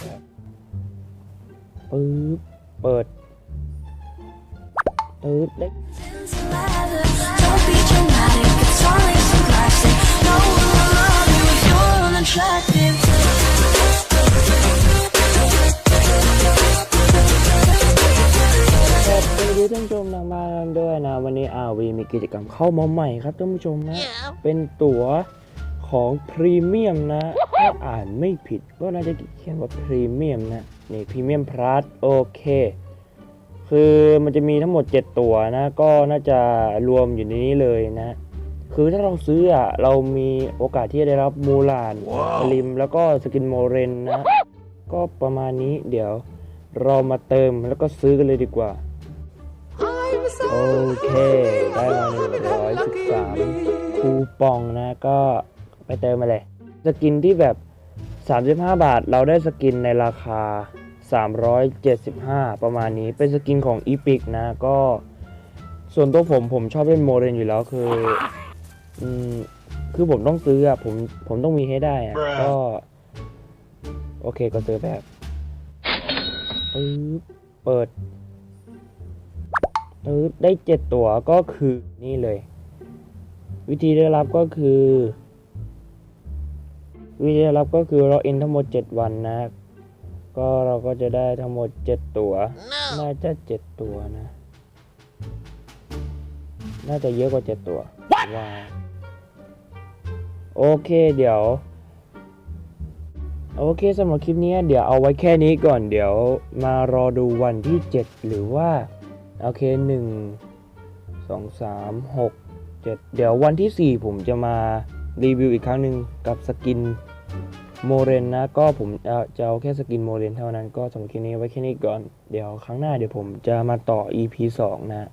ปึ๊บเปิดปึ๊บได้ Don't be dramatic, it's only some plastic. No one will love you if you're unattractive. สวัสดีท่านผู้ชมทางบ้านด้วยนะ วันนี้อาวีมีกิจกรรมเข้ามาใหม่ครับท่านผู้ชมนะ เป็นตั๋วของพรีเมียมนะ ถ้าอ่านไม่ผิดก็น่าจะเขียนว่าพรีเมียมนะ นี่พรีเมียมพลัสโอเค คือมันจะมีทั้งหมด 7 ตั๋วนะ ก็น่าจะรวมอยู่ในนี้เลยนะ คือถ้าเราซื้ออะเรามีโอกาสที่จะได้รับมูลานสลิม แล้วก็สกินโมเรนนะ ก็ประมาณนี้เดี๋ยวเรามาเติมแล้วก็ซื้อกันเลยดีกว่า โอเค ได้มา113คูปองนะก็ไปเติมมาเลย สกินที่แบบ 35 บาท เราได้สกินในราคา 375 ประมาณนี้ เป็นสกินของอีพิกนะ ก็ส่วนตัวผมผมชอบเล่นโมเรนอยู่แล้วคืออืมคือผมต้องซื้ออะผมผมต้องมีให้ได้อะก็ โอเคก็ซื้อแบบปึ๊บเปิดปึ๊บได้เจ็ดตัวก็คือนี่เลย วิธีได้รับก็คือ วิธีได้รับก็คือเราเอ็นทั้งหมด 7 วันนะ ก็เราก็จะได้ทั้งหมด 7 ตัว น่าจะ 7 ตัวนะ น่าจะเยอะกว่า 7 ตัวว้าวโอเคเดี๋ยว โอเคสำหรับคลิปนี้เดี๋ยวเอาไว้แค่นี้ก่อนเดี๋ยวมารอดูวันที่ 7 หรือว่า โอเคหนึ่งสองสามหกเจ็ดเดี๋ยววันที่สี่ผมจะมารีวิวอีกครั้งหนึ่งกับสกิน โมเรนนะ ก็ผมจะเอาแค่สกินโมเรนเท่านั้นก็สำหรับคลิปนี้ไว้แค่นี้ก่อน เดี๋ยวครั้งหน้าเดี๋ยวผมจะมาต่อ EP 2 นะ